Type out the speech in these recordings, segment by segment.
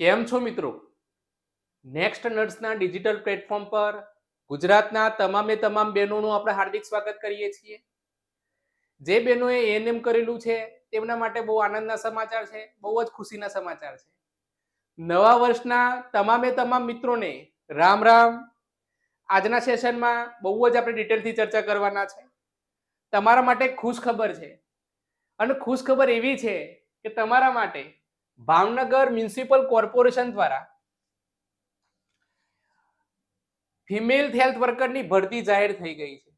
કેમ છો મિત્રો? નેક્સ્ટ નર્સના ડિજિટલ પ્લેટફોર્મ પર ગુજરાતના તમામે તમામ બહેનોનું આપણે હાર્દિક સ્વાગત કરીએ છીએ. જે બહેનોએ એએનએમ કરેલું છે, તેમના માટે બહુ આનંદના સમાચાર છે, બહુ જ ખુશીના સમાચાર છે. નવા વર્ષના તમામે તમામ મિત્રોને રામ રામ. આજના સેશનમાં બહુ જ આપણે ડિટેલથી ચર્ચા કરવાના છે. તમારા માટે ખુશ ખબર છે. અને ખુશ ખબર એવી છે કે તમારા માટે ભાવનગર મ્યુનિસિપલ કોર્પોરેશન દ્વારા ફિમેલ હેલ્થ વર્કરની ભરતી જાહેર થઈ ગઈ છે.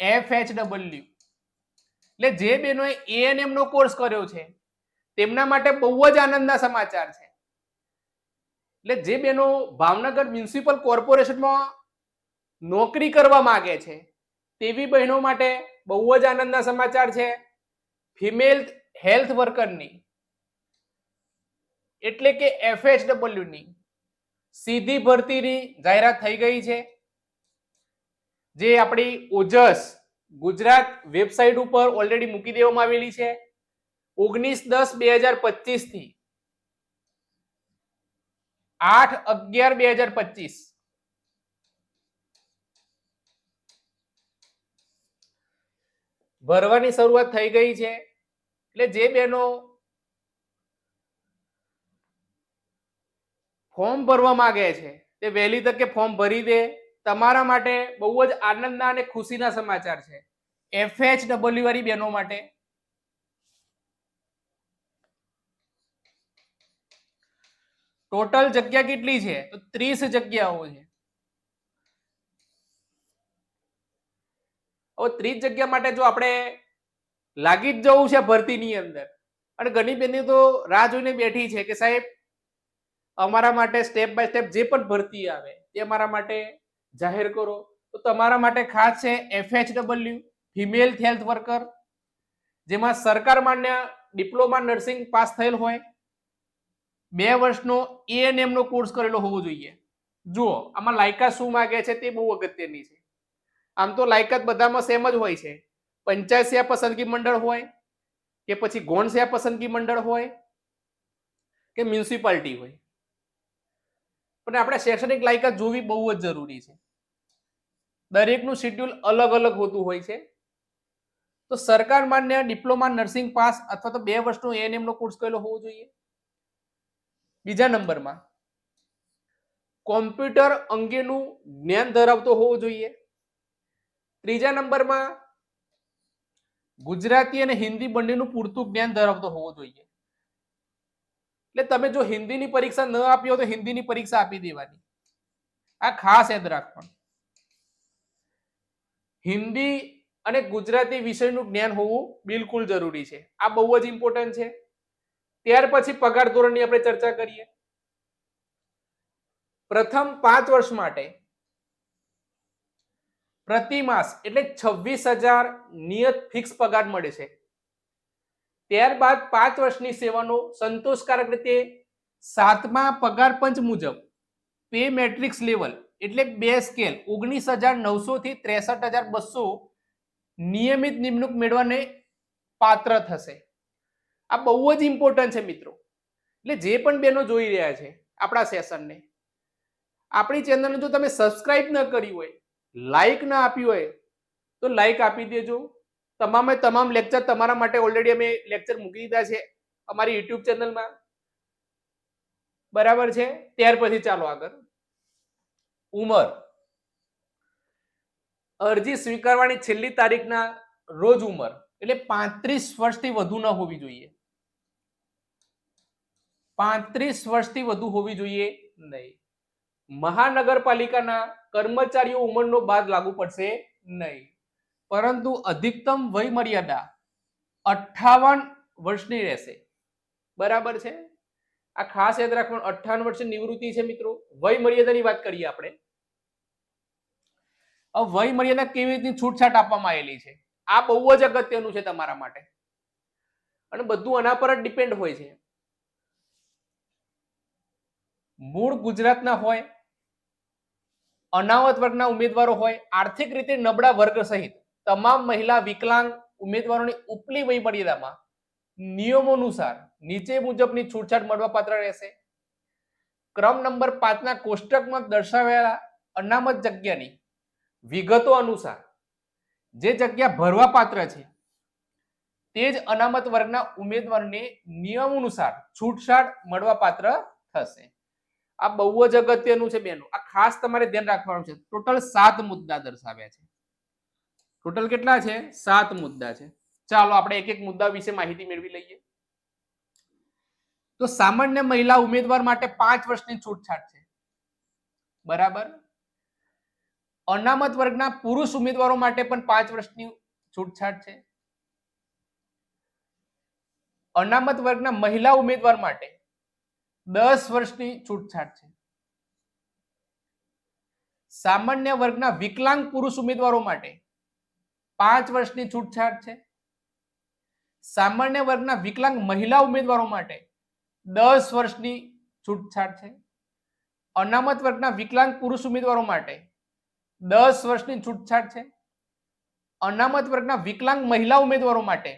એફ એચ ડબલ્યુ એટલે જે બહેનોએ એએનએમ નો કોર્સ કર્યો છે, તેમના માટે બહુ જ આનંદના સમાચાર છે. એટલે જે બહેનો ભાવનગર મ્યુનિસિપલ કોર્પોરેશનમાં નોકરી કરવા માગે છે, તેવી બહેનો માટે બહુ જ આનંદના સમાચાર છે. ફિમેલ હેલ્થ વર્કરની એટલે કે એફએચડબલ્યુ ની સીધી ભરતીની જાહેરાત થઈ ગઈ છે. જે આપણી ઓજસ ગુજરાત વેબસાઇટ ઉપર ઓલરેડી મૂકી દેવામાં આવેલી છે. ઓગણીસ દસ બે હજાર પચીસથી આઠ અગિયાર બે હજાર પચીસ ભરવાની શરૂઆત થઈ ગઈ છે. એટલે જે બહેનો ફોર્મ ભરવા માંગે છે, તે વહેલી તકે ફોર્મ ભરી દે. તમારા માટે બહુ જ આનંદના અને ખુશીના સમાચાર છે. એફએચ ડબલ્યુ વાળી બહેનો માટે. ટોટલ જગ્યા કેટલી છે? તો ત્રીસ જગ્યાઓ છે. હવે ત્રીસ જગ્યા માટે જો આપણે લાગી જ જવું છે ભરતીની અંદર. અને ઘણી બહેનો તો રાહ જોઈને બેઠી છે કે સાહેબ અમારા માટે સ્ટેપ બાય સ્ટેપ જે પણ ભરતી આવે, તે અમારા માટે જાહેર કરો. તો તમારા માટે ખાસ છે એફએચડબલ્યુ ફિમેલ હેલ્થ વર્કર જેમાં સરકાર માન્ય ડિપ્લોમા નર્સિંગ પાસ થયેલ હોય. બે વર્ષનો એએનએમ નો કોર્સ કરેલો હોવો જોઈએ. જુઓ, આમાં લાયકાત શું માગે છે તે બહુ અગત્યની છે. આમ તો લાયકાત બધામાં સેમ જ હોય છે. પંચાયત સેવા પસંદગી મંડળ હોય કે પછી ગૌણ સેવા પસંદગી મંડળ હોય કે મ્યુનિસિપાલિટી હોય. પણ આપણે શૈક્ષણિક લાયકાત જોવી બહુ જ જરૂરી છે. દરેકનું શેડ્યુલ અલગ અલગ હોતું હોય છે. તો સરકાર માન્ય ડિપ્લોમા નર્સિંગ પાસ અથવા તો બે વર્ષનો એએનએમ નો કોર્સ કરેલો હોવો જોઈએ. બીજા નંબરમાં કોમ્પ્યુટર અંગેનું જ્ઞાન ધરાવતો હોવો જોઈએ. ત્રીજા નંબરમાં, ગુજરાતી અને હિન્દી બંનેનું પૂરતું જ્ઞાન ધરાવતો હોવો જોઈએ. એટલે તમે જો હિન્દીની પરીક્ષા ન આપી હોય તો હિન્દીની પરીક્ષા આપી દેવાની. આ ખાસ યાદ રાખવાનું. હિન્દી અને ગુજરાતી વિષયનું જ્ઞાન હોવું બિલકુલ જરૂરી છે. આ બહુ જ ઇમ્પોર્ટન્ટ છે. ત્યાર પછી પગાર ધોરણની આપણે ચર્ચા કરીએ. પ્રથમ પાંચ વર્ષ માટે પ્રતિ માસ એટલે છવ્વીસ હજાર નિયત ફિક્સ પગાર મળે છે. ત્યારબાદ પાંચ વર્ષની સેવાનો સંતોષકારક રીતે સાતમા પગાર પંચ મુજબ પે મેટ્રિક્સ લેવલ એટલે બે સ્કેલ ઓગણીસ હજાર નવસો થી ત્રેસઠ હજાર બસો નિયમિત નિમણૂક મેળવાને પાત્ર થશે. આ બહુ જ ઇમ્પોર્ટન્ટ છે મિત્રો. એટલે જે પણ બેનો જોઈ રહ્યા છે આપણા સેશનને, આપણી ચેનલને જો તમે સબસ્ક્રાઇબ ન કરી હોય લાઈક ના આપી હોય, તો લાઈક આપી દેજો. તમામે તમામ લેક્ચર તમારા માટે ઓલરેડી અમે લેક્ચર મૂકી દીધા છે અમારી યુટ્યુબ ચેનલમાં બરાબર છે? ત્યાર પછી ચાલો આગળ. ઉંમર. અરજી સ્વીકારવાની છેલ્લી તારીખના રોજ ઉંમર. એટલે પાંત્રીસ વર્ષથી વધુ ન હોવી જોઈએ. પાંત્રીસ વર્ષથી વધુ હોવી જોઈએ નહીં. મહાનગરપાલિકાના કર્મચારીઓ ઉંમરનો બાદ લાગુ પડશે નહીં. પરંતુ અધિકતમ વય મર્યાદા અઠાવન વર્ષની રહેશે. બરાબર છે? આ ખાસ યાદ રાખવાનું અઠાવન વર્ષની નિવૃત્તિ છે મિત્રો. વય મર્યાદાની વાત કરીએ આપણે. હવે વય મર્યાદા કેવી રીતની છૂટછાટ આપવામાં આવેલી છે? આ બહુ જ અગત્યનું છે તમારા માટે. અને બધું આના પર જ ડિપેન્ડ હોય છે. મૂળ ગુજરાતના હોય, અનામત વર્ગના ઉમેદવારો હોય, આર્થિક રીતે નબળા વર્ગ સહિત તમામ મહિલા વિકલાંગ ઉમેદવારોની ઉપલી વય મર્યાદામાં નિયમો અનુસાર નીચે મુજબની છૂટછાટ મળવાપાત્ર રહેશે. ક્રમ નંબર પાંચના કોષ્ટકમાં દર્શાવેલા અનામત જગ્યાની વિગતો અનુસાર જે જગ્યા ભરવા પાત્ર છે, તે જ અનામત વર્ગના ઉમેદવારને નિયમ અનુસાર છૂટછાટ મળવાપાત્ર થશે. આ બહુ જ અગત્યનું છે બેનો. આ ખાસ તમારે ધ્યાન રાખવાનું છે. ટોટલ સાત મુદ્દા દર્શાવ્યા છે. ટોટલ કેટલા છે? સાત મુદ્દા છે. ચાલો આપણે એક એક મુદ્દા વિશે માહિતી મેળવી લઈએ. તો સામાન્ય મહિલા ઉમેદવાર માટે પાંચ વર્ષની છૂટછાટ છે. બરાબર? અનામત વર્ગના પુરુષ ઉમેદવારો માટે પણ પાંચ વર્ષની છૂટછાટ છે. અનામત વર્ગના મહિલા ઉમેદવાર માટે દસ વર્ષની છૂટછાટ છે. સામાન્ય વર્ગના વિકલાંગ પુરુષ ઉમેદવારો માટે પાંચ વર્ષની છૂટછાટ છે. સામાન્ય વર્ગના વિકલાંગ મહિલા ઉમેદવારો માટે દસ વર્ષની છૂટછાટ છે. અનામત વર્ગના વિકલાંગ પુરુષ ઉમેદવારો માટે દસ વર્ષની છૂટછાટ છે. અનામત વર્ગના વિકલાંગ મહિલા ઉમેદવારો માટે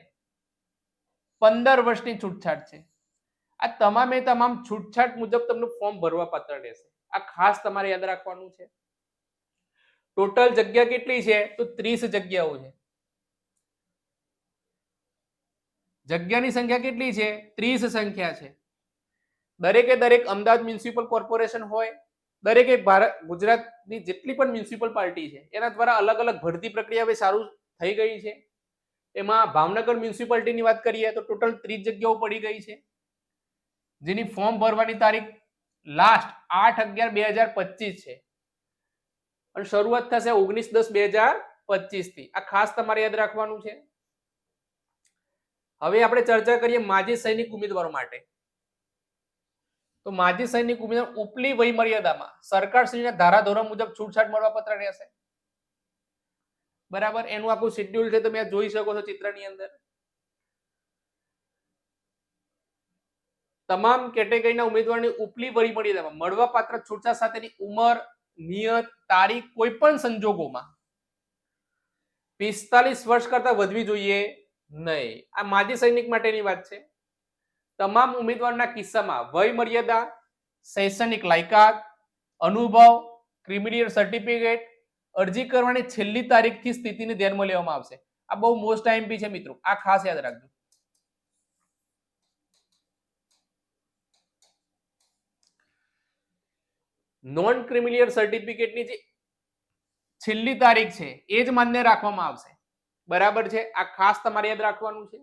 પંદર વર્ષની છૂટછાટ છે. આ તમામે તમામ છૂટછાટ મુજબ તમને ફોર્મ ભરવા પાત્ર રહેશે. આ ખાસ તમારે યાદ રાખવાનું છે. ટોટલ જગ્યા કેટલી છે? તો ત્રીસ જગ્યાઓ છે. જગ્યાની સંખ્યા કેટલી છે? ત્રીસ સંખ્યા છે. દરેકે દરેક અમદાવાદ મ્યુનિસિપલ કોર્પોરેશન હોય, દરેકે ભારત, ગુજરાતની જેટલી પણ મ્યુનિસિપલ પાર્ટી છે, એના દ્વારા અલગ અલગ ભરતી પ્રક્રિયા હવે સારું થઈ ગઈ છે. એમાં ભાવનગર મ્યુનિસિપાલિટીની વાત કરીએ તો ટોટલ ત્રીસ જગ્યાઓ પડી ગઈ છે. જેની ફોર્મ ભરવાની તારીખ લાસ્ટ આઠ અગિયાર બે હજાર પચીસ છે. અને શરૂઆત થશે ઓગણીસ દસ બે હજાર પચીસથી આ ખાસ તમારે યાદ રાખવાનું છે. હવે આપણે ચર્ચા કરીએ માજી સૈનિક ઉમેદવારો માટે. તો માજી સૈનિક ઉમેદવાર ઉપલી વય મર્યાદામાં સરકારશ્રીના ધારાધોરણ મુજબ છૂટછાટ મળવા પત્ર રહેશે. બરાબર? એનું આખું શેડ્યુલ છે, તમે જોઈ શકો છો ચિત્રની અંદર. તમામ કેટેગરીના ઉમેદવારની ઉપલી વય મર્યાદામાં મળવાપાત્ર છૂટછાટ સાથેની ઉંમર નિયત તારીખ કોઈ પણ સંજોગોમાં પિસ્તાલીસ વર્ષ કરતા વધવી જોઈએ નહીં. આ માજી સૈનિક માટેની વાત છે. તમામ ઉમેદવારના કિસ્સામાં વય મર્યાદા, શૈક્ષણિક લાયકાત, અનુભવ, ક્રિમિનલ સર્ટિફિકેટ અરજી કરવાની છેલ્લી તારીખથી સ્થિતિને ધ્યાનમાં લેવામાં આવશે. આ બહુ મોસ્ટ આઈએમપી છે મિત્રો. આ ખાસ યાદ રાખજો. નોન ક્રિમિલિયર સર્ટિફિકેટની જે છેલ્લી તારીખ છે, એ જ માન્ય રાખવામાં આવશે. બરાબર છે? આ ખાસ તમારે યાદ રાખવાનું છે.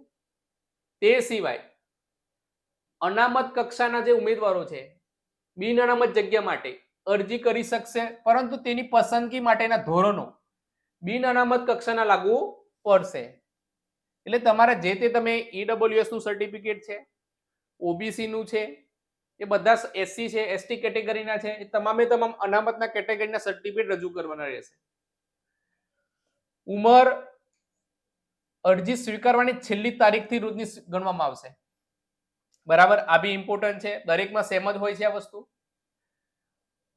તે સિવાય અનામત કક્ષાના જે ઉમેદવારો છે, બિન અનામત જગ્યા માટે અરજી કરી શકશે, પરંતુ તેની પસંદગી માટેના ધોરણો બિન અનામત કક્ષાના લાગુ પડશે. એટલે તમારે જે તે તમે ઈડબ્લ્યુએસનું સર્ટિફિકેટ છે ઓબીસી નું છે એ બધા એસસી છે એસટી કેટેગરીના છે, એ તમામે તમામ અનામતના કેટેગરીના સર્ટિફિકેટ રજૂ કરવાના રહેશે. ઉંમર અરજી સ્વીકારવાની છેલ્લી તારીખથી રોજની ગણવામાં આવશે. બરાબર? આ બી ઇમ્પોર્ટન્ટ છે. દરેકમાં સેમ જ હોય છે આ વસ્તુ.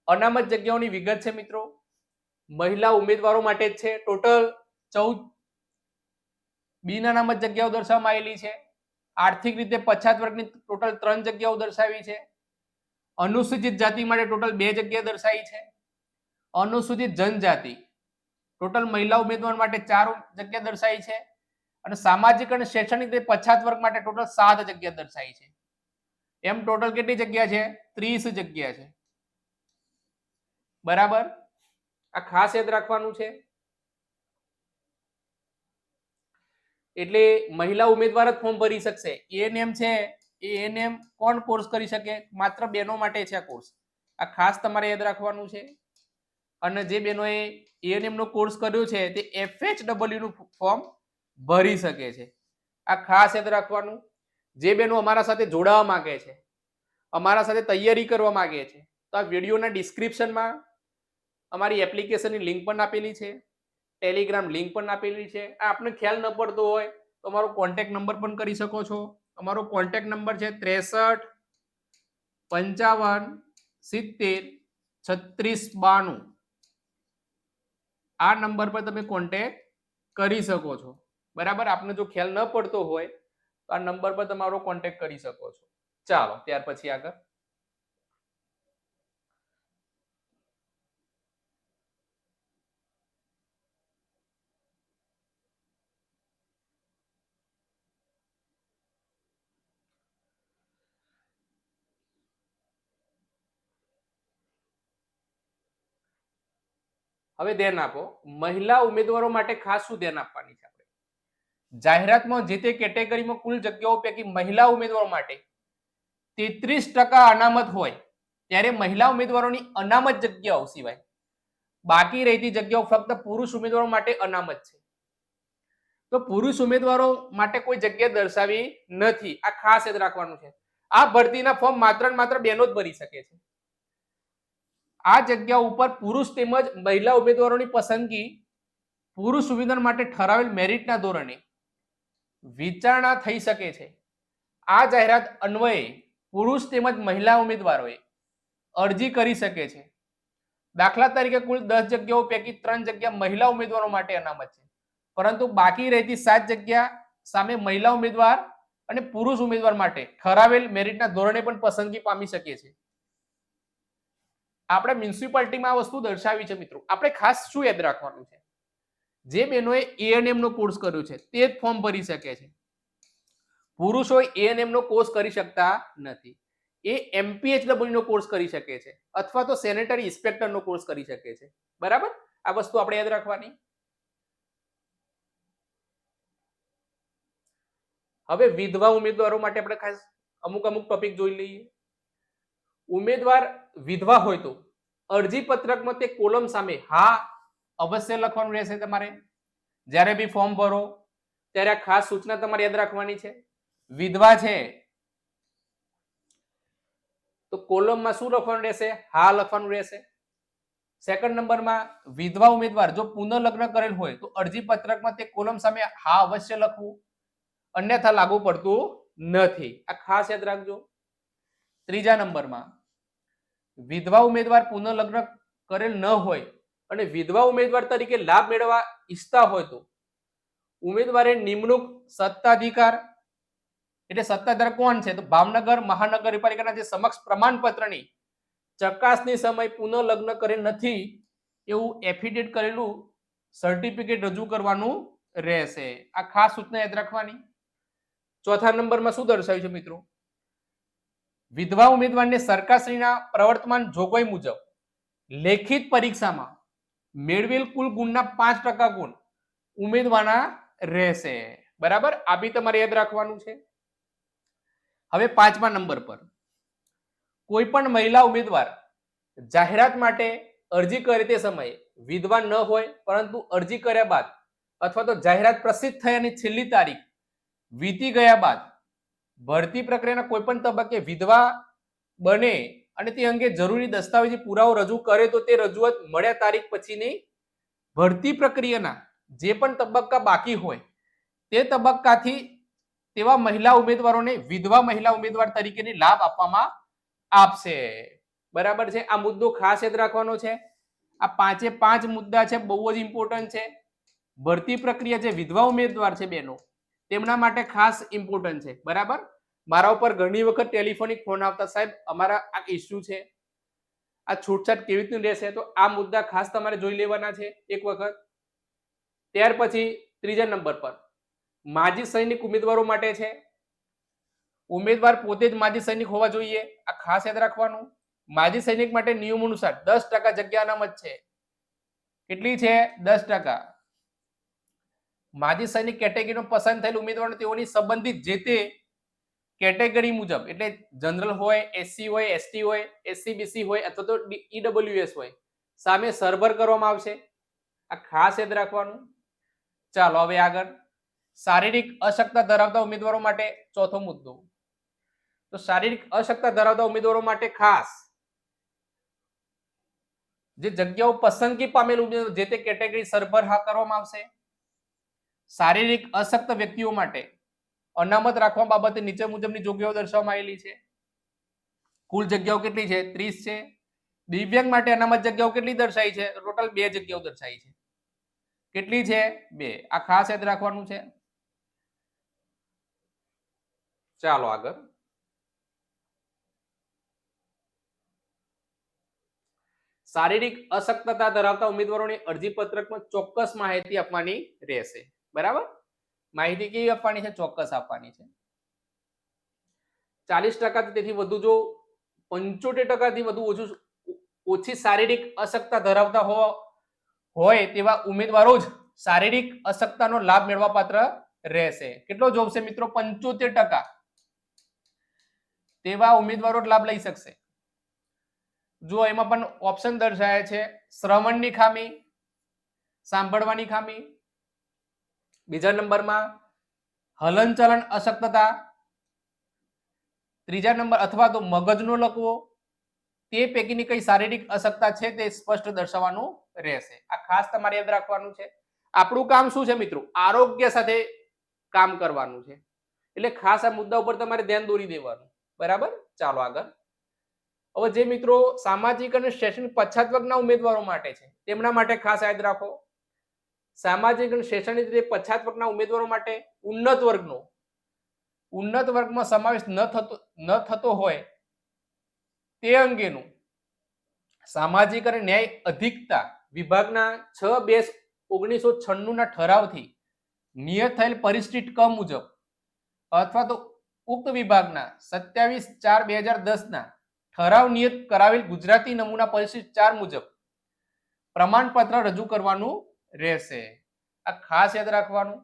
અનામત જગ્યાઓની વિગત છે મિત્રો. મહિલા ઉમેદવારો માટે જ છે. ટોટલ ચૌદ બિન અનામત જગ્યાઓ દર્શાવવામાં આવેલી છે. આર્થિક રીતે પછાત વર્ગની ટોટલ ત્રણ જગ્યાઓ દર્શાવી છે. અનુસૂચિત જાતિ માટે ટોટલ બે જગ્યા દર્શાવી છે. અનુસૂચિત જનજાતિ, ટોટલ મહિલા ઉમેદવાર માટે ચાર જગ્યા દર્શાવી છે અને સામાજિક અને શૈક્ષણિક રીતે પછાત વર્ગ માટે ટોટલ સાત જગ્યા દર્શાવી છે. એમ ટોટલ કેટલી જગ્યા છે? ત્રીસ જગ્યા છે. બરાબર? આ ખાસ યાદ રાખવાનું છે. એટલે મહિલા ઉમેદવાર જ ફોર્મ ભરી શકશે. એ નેમ છે એએનએમ કોણ કોર્સ કરી શકે? માત્ર બહેનો માટે છે આ કોર્સ આ ખાસ તમારે યાદ રાખવાનું છે. અને જે બહેનોએ એએનએમનો કોર્સ કર્યો છે, તે એફએચ ડબલ્યુનું ફોર્મ ભરી શકે છે. આ ખાસ યાદ રાખવાનું. જે બહેનો અમારા સાથે જોડાવા માગે છે, અમારા સાથે તૈયારી કરવા માગે છે, તો આ વિડીયોના ડિસ્ક્રિપ્શનમાં અમારી એપ્લિકેશનની લિંક પણ આપેલી છે ટેલિગ્રામ લિંક પણ આપેલી છે. આ આપને ખ્યાલ ન પડતો હોય તો અમારો કોન્ટેક્ટ નંબર પણ કરી શકો છો. અમારો કોન્ટેક્ટ નંબર છે ત્રેસઠ, પંચાવન, સિત્તેર, છત્રીસ, બાણું. આ નંબર પર તમે કોન્ટેક કરી શકો છો. બરાબર? આપને જો ખ્યાલ ન પડતો હોય, તો આ નંબર પર તમારો કોન્ટેક્ટ કરી શકો છો. ચાલો, ત્યાર પછી આગળ. હવે ધ્યાન આપો, મહિલા ઉમેદવારો માટે ખાસ શું ધ્યાન આપવાની છે આપણે? જાહેરાતમાં જે તે કેટેગરીમાં કુલ જગ્યાઓ પૈકી મહિલા ઉમેદવારો માટે તેત્રીસ ટકા અનામત હોય, ત્યારે મહિલા ઉમેદવારોની અનામત જગ્યાઓ સિવાય બાકી રહેતી જગ્યાઓ ફક્ત પુરુષ ઉમેદવારો માટે અનામત છે. તો પુરુષ ઉમેદવારો માટે કોઈ જગ્યા દર્શાવી નથી, આ ખાસ યાદ રાખવાનું છે. આ ભરતીના ફોર્મ માત્ર ને માત્ર બેનો જ ભરી શકે છે. આ જગ્યા ઉપર પુરુષ તેમજ મહિલા ઉમેદવારોની પસંદગી પુરુષ ઉમેદવાર માટે ઠરાવેલ મેરિટના ધોરણે વિચારણા થઈ શકે છે. આ જાહેરાત અન્વયે પુરુષ તેમજ મહિલા ઉમેદવારોએ અરજી કરી શકે છે. દાખલા તરીકે કુલ દસ જગ્યાઓ પૈકી ત્રણ જગ્યા મહિલા ઉમેદવારો માટે અનામત છે. પરંતુ બાકી રહેતી સાત જગ્યા સામે મહિલા ઉમેદવાર અને પુરુષ ઉમેદવાર માટે ઠરાવેલ મેરિટના ધોરણે પણ પસંદગી પામી શકે છે. આપણે મ્યુનિસિપાલિટીમાં આ વસ્તુ દર્શાવી છે મિત્રો. આપણે ખાસ શું યાદ રાખવાનું છે? જે બહેનોએ એએનએમ નો કોર્સ કર્યો છે, તે જ ફોર્મ ભરી શકે છે. પુરુષો એએનએમ નો કોર્સ કરી શકતા નથી. એ એમપીએચડબલ્યુ નો કોર્સ કરી શકે છે, અથવા તો સેનેટરી ઇન્સ્પેક્ટર નો કોર્સ કરી શકે છે. બરાબર? આ વસ્તુ આપણે યાદ રાખવાની. હવે વિધવા ઉમેદવારો માટે આપણે ખાસ અમુક અમુક ટોપિક જોઈ લઈએ. ઉમેદવાર વિધવા હોય તો અરજી પત્રકમાં તે કોલમ સામે હા અવશ્ય લખવાનું રહેશે તમારે. જ્યારે બી ફોર્મ ભરો, ત્યારે આ ખાસ સૂચના તમારે યાદ રાખવાની છે. વિધવા છે, તો કોલમમાં શું લખવાનું રહેશે? હા લખવાનું રહેશે. સેકન્ડ નંબરમાં વિધવા ઉમેદવાર જો પુનઃલગ્ન કરેલ હોય તો અરજી પત્રકમાં તે કોલમ સામે હા અવશ્ય લખવું. અન્યથા લાગુ પડતું નથી. આ ખાસ યાદ રાખજો. ત્રીજા નંબરમાં વિધવા ઉમેદવાર પુનઃલગ્ન કરેલ ન હોય અને વિધવા ઉમેદવાર તરીકે લાભ મેળવવા ઈચ્છતા હોય તો ઉમેદવારે નિમણૂક સત્તાધિકાર એટલે સત્તાધાર કોણ છે? તો ભાવનગર મહાનગરપાલિકાના જે સમક્ષ પ્રમાણપત્રની ચકાસણી સમય પુનઃલગ્ન કરેલ નથી એવું એફિડેટ કરેલું સર્ટિફિકેટ રજૂ કરવાનું રહેશે. આ ખાસ સૂચના યાદ રાખવાની. ચોથા નંબરમાં શું દર્શાવ્યું છે મિત્રો? વિધવા ઉમેદવારને સરકારશ્રીના પ્રવર્તમાન જોગવાઈ મુજબ લેખિત પરીક્ષામાં મેળવેલ કુલ ગુણના પાંચ ટકા ગુણ ઉમેદવારના રહેશે. બરાબર? આ બી તમારે યાદ રાખવાનું છે. હવે પાંચમા નંબર પર. કોઈ પણ મહિલા ઉમેદવાર જાહેરાત માટે અરજી કરે તે સમયે? વિધવા ન હોય, પરંતુ અરજી કર્યા બાદ અથવા તો જાહેરાત પ્રસિદ્ધ થયાની છેલ્લી તારીખ વીતી ગયા બાદ ભરતી પ્રક્રિયાના કોઈ પણ તબક્કે વિધવા બને અને તે અંગે જરૂરી દસ્તાવેજી પુરાવો રજૂ કરે તો તે રજૂઆત મળ્યા તારીખ પછીની ભરતી પ્રક્રિયાના જે પણ તબક્કા બાકી હોય તે તબક્કાથી તેવા મહિલા ઉમેદવારોને વિધવા મહિલા ઉમેદવાર તરીકેની લાભ આપવામાં આપશે. બરાબર છે? આ મુદ્દો ખાસ યાદ રાખવાનો છે. આ પાંચે પાંચ મુદ્દા છે, બહુ જ ઇમ્પોર્ટન્ટ છે. ભરતી પ્રક્રિયા જે વિધવા ઉમેદવાર છે બેનો તેમના માટે ખાસ ઇમ્પોર્ટન્ટ છે. બરાબર? મારા ઉપર ઘણી વખત ટેલિફોનિક ફોન આવતા સાહેબ, અમારા આ ઇસ્યુ છે. આ છૂટછાટ કેવી રીતની રહેશે? તો આ મુદ્દા ખાસ તમારે જોઈ લેવાના છે એક વખત. ત્યાર પછી ત્રીજા નંબર પર. માજી સૈનિક ઉમેદવારો માટે છે. ઉમેદવાર પોતે જ માજી સૈનિક હોવા જોઈએ. આ ખાસ યાદ રાખવાનું. માજી સૈનિક માટે નિયમ અનુસાર દસ ટકા જગ્યા અનામત છે. કેટલી છે? દસ ટકા. માજી સૈનિક કેટેગરીનો પસંદ થયેલ ઉમેદવારો તેઓની સંબંધિત જે તે કેટેગરી મુજબ, એટલે જનરલ હોય એસસી હોય એસટી હોય એસસી બીસી હોય, અથવા તો ઈડબ્લ્યુએસ હોય, સામે સરભર કરવામાં આવશે. આ ખાસ યાદ રાખવાનું. ચાલો હવે આગળ. શારીરિક અશક્તા ધરાવતા ઉમેદવારો માટે ચોથો મુદ્દો. તો શારીરિક અશક્તા ધરાવતા ઉમેદવારો માટે ખાસ જે જગ્યાઓ પસંદગી પામેલ ઉમેદવારો, જે તે કેટેગરી સરભર હા કરવામાં આવશે. શારીરિક અશક્ત વ્યક્તિઓ માટે અનામત રાખવા બાબતે નીચે મુજબની જોગવાઈઓ દર્શાવવામાં આવેલી છે. કુલ જગ્યાઓ કેટલી છે? ત્રીસ છે. દિવ્યાંગ માટે અનામત જગ્યાઓ કેટલી દર્શાવી છે? ટોટલ બે જગ્યાઓ દર્શાવી છે. કેટલી છે? બે. આ ખાસ યાદ રાખવાનું છે. ચાલો આગળ. શારીરિક અશક્તતા ધરાવતા ઉમેદવારોની અરજી પત્રકમાં ચોક્કસ માહિતી આપવાની રહેશે. બરાબર? માહિતી કેવી આપવાની છે? ચોક્કસ આપવાની છે. ચાલીસ ટકાથી તેથી વધુ જો પંચોતેર ટકાથી વધુ ઓછું ઓછી શારીરિક અશક્તા ધરાવતા હો, હોય તેવા ઉમેદવારો જ શારીરિક અશક્તતાનો લાભ મેળવવા પાત્ર રહેશે. કેટલો જોબ છે મિત્રો? પંચોતેર ટકા. તેવા ઉમેદવારો લાભ લઈ શકશે. જો એમાં પણ ઓપ્શન દર્શાયા છે, શ્રવણની ખામી, સાંભળવાની ખામી બીજા નંબરમાં હલનચલન અશક્તતા. ત્રીજા નંબર અથવા તો મગજનો લકવો. તે પૈકીની કઈ શારીરિક અશક્તતા છે તે સ્પષ્ટ દર્શાવવાનું રહેશે. આ ખાસ તમારે યાદ રાખવાનું છે. આપણું કામ શું છે મિત્રો? આરોગ્ય સાથે કામ કરવાનું છે. એટલે ખાસ આ મુદ્દા ઉપર તમારે ધ્યાન દોરી દેવાનું. બરાબર? ચાલો આગળ. હવે જે મિત્રો સામાજિક અને શૈક્ષણિક પછાત વર્ગના ઉમેદવારો માટે છે, તેમના માટે ખાસ યાદ રાખો. સામાજિક અને શૈક્ષણિક રીતે પછાત વર્ગના ઉમેદવારો માટે ઉન્નત વર્ગનો, ઉન્નત વર્ગમાં સમાવેશ ન થતો ન થતો હોય તે અંગેનું સામાજિક અને ન્યાય અધિકતા વિભાગના છ બે ઓગણીસો છન્નુંના ઠરાવથી નિયત થયેલ પરિસ્થિત ક મુજબ અથવા તો ઉક્ત વિભાગના સત્યાવીસ ચાર બે હજાર દસના ઠરાવ નિયત કરાવેલ ગુજરાતી નમૂના પરિસ્થિત ચાર મુજબ પ્રમાણપત્ર રજૂ કરવાનું રહેશે. આ ખાસ યાદ રાખવાનું.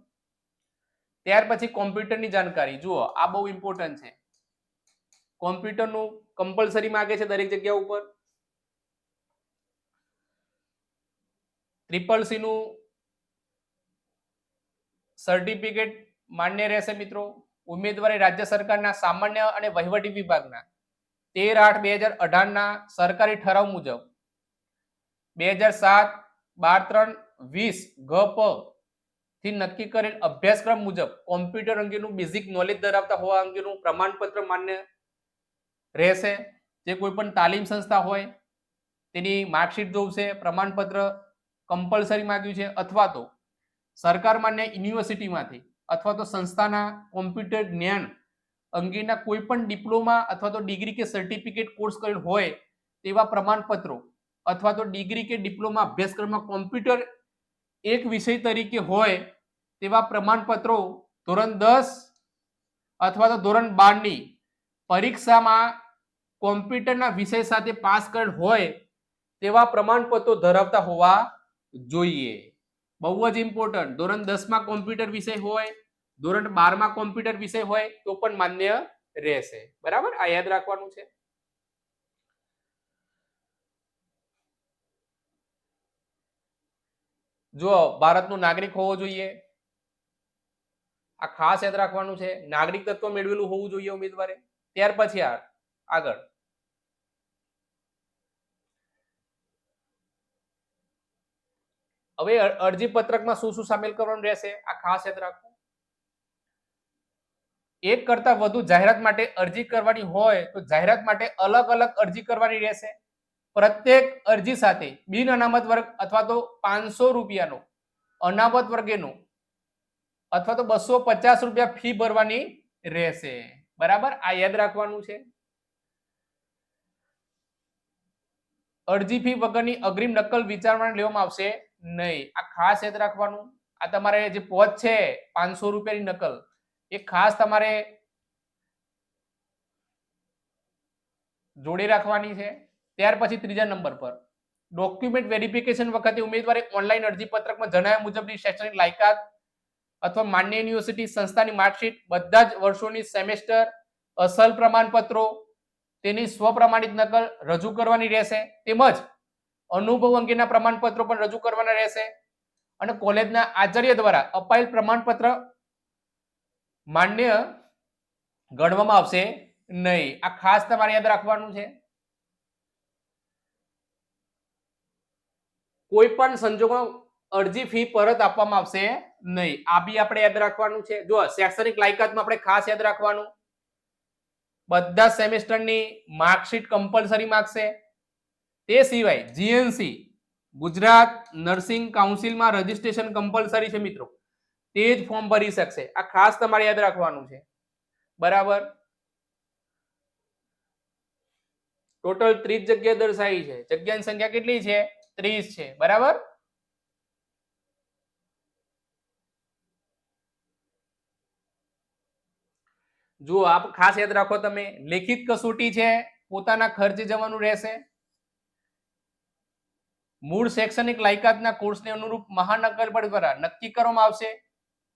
ત્યાર પછી કોમ્પ્યુટરની જાણકારી. જુઓ, આ બહુ ઇમ્પોર્ટન્ટ છે. કોમ્પ્યુટરનું કમ્પલસરી માંગે છે દરેક જગ્યા ઉપર. ટ્રિપલ સી નું સર્ટિફિકેટ માન્ય રહેશે મિત્રો. ઉમેદવારી રાજ્ય સરકારના સામાન્ય અને વહીવટી વિભાગના તેર આઠ બે હજાર અઢારના સરકારી ઠરાવ મુજબ બે હજાર સાત બાર ત્રણ વીસ ગ પ થી નક્કી કરેલ અભ્યાસક્રમ મુજબ કોમ્પ્યુટર અંગેનું બેઝિક નોલેજ ધરાવતા હોવા અંગેનું પ્રમાણપત્ર માન્ય રહેશે. જે કોઈ પણ તાલીમ સંસ્થા હોય, તેની માર્કશીટ જોવશે પ્રમાણપત્ર કમ્પલસરી માંગ્યું છે, અથવા તો સરકાર માન્ય યુનિવર્સિટીમાંથી અથવા તો સંસ્થાના કોમ્પ્યુટર જ્ઞાન અંગેના કોઈ પણ ડિપ્લોમા અથવા તો ડિગ્રી કે સર્ટિફિકેટ કોર્સ કરેલ હોય, તેવા પ્રમાણપત્રો, અથવા તો ડિગ્રી કે ડિપ્લોમા અભ્યાસક્રમમાં કોમ્પ્યુટર એક વિષય તરીકે હોય તેવા પ્રમાણપત્રો ધોરણ દસ અથવા તો ધોરણ બારની પરીક્ષામાં કોમ્પ્યુટરના વિષય સાથે પાસ કરેલ હોય તેવા પ્રમાણપત્રો ધરાવતા હોવા જોઈએ. બહુ જ ઇમ્પોર્ટન્ટ ધોરણ દસમાં કોમ્પ્યુટર વિષય હોય, ધોરણ બારમાં કોમ્પ્યુટર વિષય હોય તો પણ માન્ય રહેશે. બરાબર? આ યાદ રાખવાનું છે. જો ભારતનો નાગરિક હોવો જોઈએ. આ ખાસ યાદ રાખવાનું છે, નાગરિક તત્વ મેળવેલું હોવું જોઈએ ઉમેદવારે. ત્યાર પછી યાર આગળ. હવે અરજી પત્રકમાં શું શું સામેલ કરવાનું રહેશે, આ ખાસ યાદ રાખો એક કરતા વધુ જાહેરાત માટે અરજી કરવાની હોય તો જાહેરાત માટે અલગ અલગ અરજી કરવાની રહેશે. પ્રત્યેક અરજી સાથે બિન અનામત વર્ગ અથવા તો પાંચસો રૂપિયાનો અનામત વર્ગેનો અથવા તો બસો પચાસ રૂપિયા ફી ભરવાની રહેશે. બરાબર? આ યાદ રાખવાનું છે. અરજી ફી વગરની અગ્રિમ નકલ વિચારણા લેવામાં આવશે નહીં. આ ખાસ યાદ રાખવાનું. આ તમારે જે પોચ છે પાંચસો રૂપિયાની નકલ, એ ખાસ તમારે જોડે રાખવાની છે. ત્યાર પછી ત્રીજા નંબર પર. ડોક્યુમેન્ટ વેરિફિકેશન વખતે ઉમેદવારે ઓનલાઈન અરજી પત્રકમાં જણાવ્યા મુજબની શૈક્ષણિક લાયકાત અથવા માન્ય યુનિવર્સિટી સંસ્થાની માર્કશીટ બધા જ વર્ષોની સેમેસ્ટર અસલ પ્રમાણપત્રો, તેની સ્વપ્રમાણિત નકલ રજૂ કરવાની રહેશે, તેમજ અનુભવ અંગેના પ્રમાણપત્રો પણ રજૂ કરવાના રહેશે અને કોલેજના આચાર્ય દ્વારા અપાયેલ પ્રમાણપત્ર માન્ય ગણવામાં આવશે નહીં. આ ખાસ તમારે યાદ રાખવાનું છે. કોઈ પણ સંજોગોમાં અરજી ફી પરત આપવામાં આવશે નહીં. આ બી આપણે યાદ રાખવાનું છે. જો શૈક્ષણિક લાયકાતમાં આપણે ખાસ યાદ રાખવાનું. બધા સેમેસ્ટરની માર્કશીટ કમ્પલસરી માગશે. તે સિવાય જીએનસી, ગુજરાત નર્સિંગ કાઉન્સિલમાં રજીસ્ટ્રેશન કમ્પલસરી છે મિત્રો. તે જ ફોર્મ ભરી શકશે. આ ખાસ તમારે યાદ રાખવાનું છે. બરાબર? ટોટલ ત્રીસ જગ્યા દર્શાવી છે. જગ્યાની સંખ્યા કેટલી છે? ત્રીસ છે. બરાબર? જુઓ, આપ ખાસ યાદ રાખો તમે, લેખિત કસોટી છે, પોતાના ખર્ચે જવાનું રહેશે. મૂળ શૈક્ષણિક લાયકાતના કોર્સને અનુરૂપ મહાનગર દ્વારા નક્કી કરવામાં આવશે.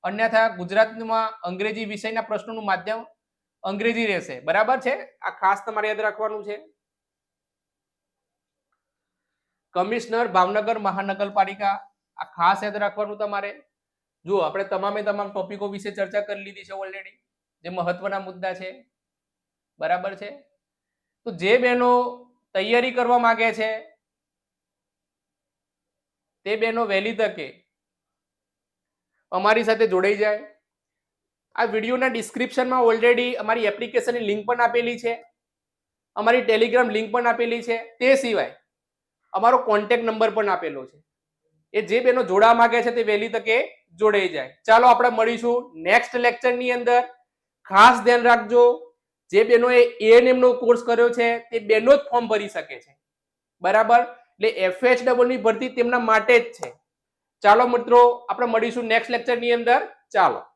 અન્યથા ગુજરાતમાં અંગ્રેજી વિષયના પ્રશ્નોનું માધ્યમ અંગ્રેજી રહેશે. બરાબર છે? આ ખાસ તમારે યાદ રાખવાનું છે. કમિશનર ભાવનગર મહાનગરપાલિકા, આ ખાસ યાદ રાખવાનું તમારે. જુઓ, આપણે તમામે તમામ ટોપિકો વિશે ચર્ચા કરી લીધી છે ઓલરેડી જે મહત્વના મુદ્દા છે. બરાબર છે? તો જે બહેનો તૈયારી કરવા માંગે છે, તે બહેનો વહેલી તકે અમારી સાથે જોડાઈ જાય. આ વિડીયોના ડિસ્ક્રિપ્શનમાં ઓલરેડી અમારી એપ્લિકેશનની લિંક પણ આપેલી છે. અમારી ટેલિગ્રામ લિંક પણ આપેલી છે. તે સિવાય અમારો કોન્ટેક્ટ નંબર પણ આપેલો છે. એ જે બેનો જોડાવા માંગે છે તે વહેલી તકે જોડાઈ જાય. ચાલો આપણે મળીશું નેક્સ્ટ લેક્ચરની અંદર. ખાસ ધ્યાન રાખજો, જે બેનોએ એએનએમ નો કોર્સ કર્યો છે, તે બેનો જ ફોર્મ ભરી શકે છે. બરાબર? એટલે એફએચ ડબલની ભરતી તેમના માટે જ છે. ચાલો મિત્રો, આપણે મળીશું નેક્સ્ટ લેક્ચરની અંદર. ચાલો.